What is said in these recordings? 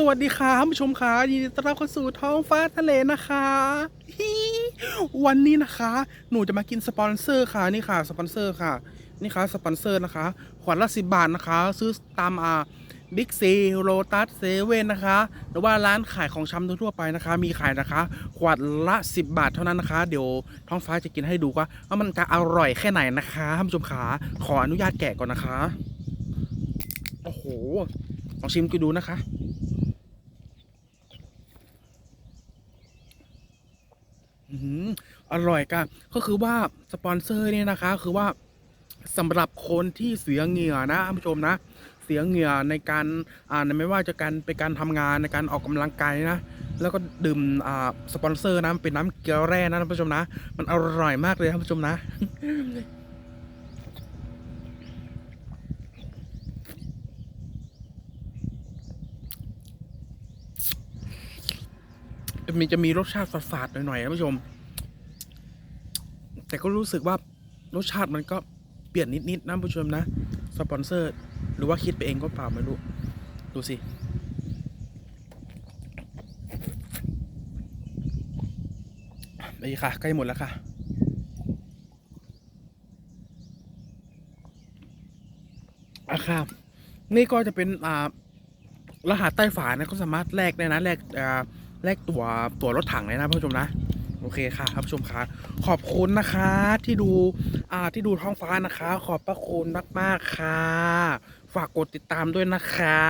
สวัสดีค่ะท่านผู้ชมค่ะยินดีต้อนรับเข้าสู่ท้องฟ้าทะเลนะคะวันนี้นะคะ หนูจะมากินสปอนเซอร์ค่ะนี่ค่ะสปอนเซอร์ค่ะ นี่ค่ะสปอนเซอร์นะคะขวดละสิบบาทนะคะ ซื้อตามอ่าบิ๊กซีโรตัสเซเว่นนะคะ หรือว่าร้านขายของชำทั่วไปนะคะ มีขายนะคะขวดละ 10 บาทเท่านั้นนะคะ เดี๋ยวท้องฟ้าจะกินให้ดูว่าว่ามันจะอร่อยแค่ไหนนะคะท่านผู้ชมขาขออนุญาตแกะก่อนนะคะ โอ้โหลองชิมกันดูนะคะ ออร่อยกันก็คือว่าสปอนเซอร์เนี่ยนะคะ คือว่าสำหรับคนที่เสียเหงื่อนะท่านผู้ชมนะ เสียเหงื่อในการอ่าไม่ว่าจะการไปการทำงานในการออกกำลังกายนะแล้วก็ดื่มอ่าสปอนเซอร์น้ำเป็นน้ำเกลือแร่นะท่านผู้ชมนะ มันอร่อยมากเลยท่านผู้ชมนะ มันจะมีรสชาติฝาดๆหน่อยๆนะผู้ชม แต่ก็รู้สึกว่ารสชาติมันก็เปลี่ยนนิดๆนะผู้ชมนะสปอนเซอร์ หรือว่าคิดไปเองก็เปล่าไม่รู้ ดูสินี่ค่ะ ใกล้หมดแล้วค่ะอะครับนี่ก็จะเป็นอ่ารหัสใต้ฝานะก็สามารถแลกได้นะแลกอ่า แลกตัวตัวรถถังเลยนะผู้ชมนะโอเคค่ะท่านผู้ชมคะขอบคุณนะคะที่ดูอ่าที่ดูท้องฟ้านะคะ ขอบพระคุณมากๆค่ะ ฝากกดติดตามด้วยนะคะ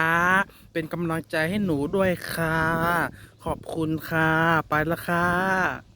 เป็นกำลังใจให้หนูด้วยค่ะ ขอบคุณค่ะ ไปละค่ะ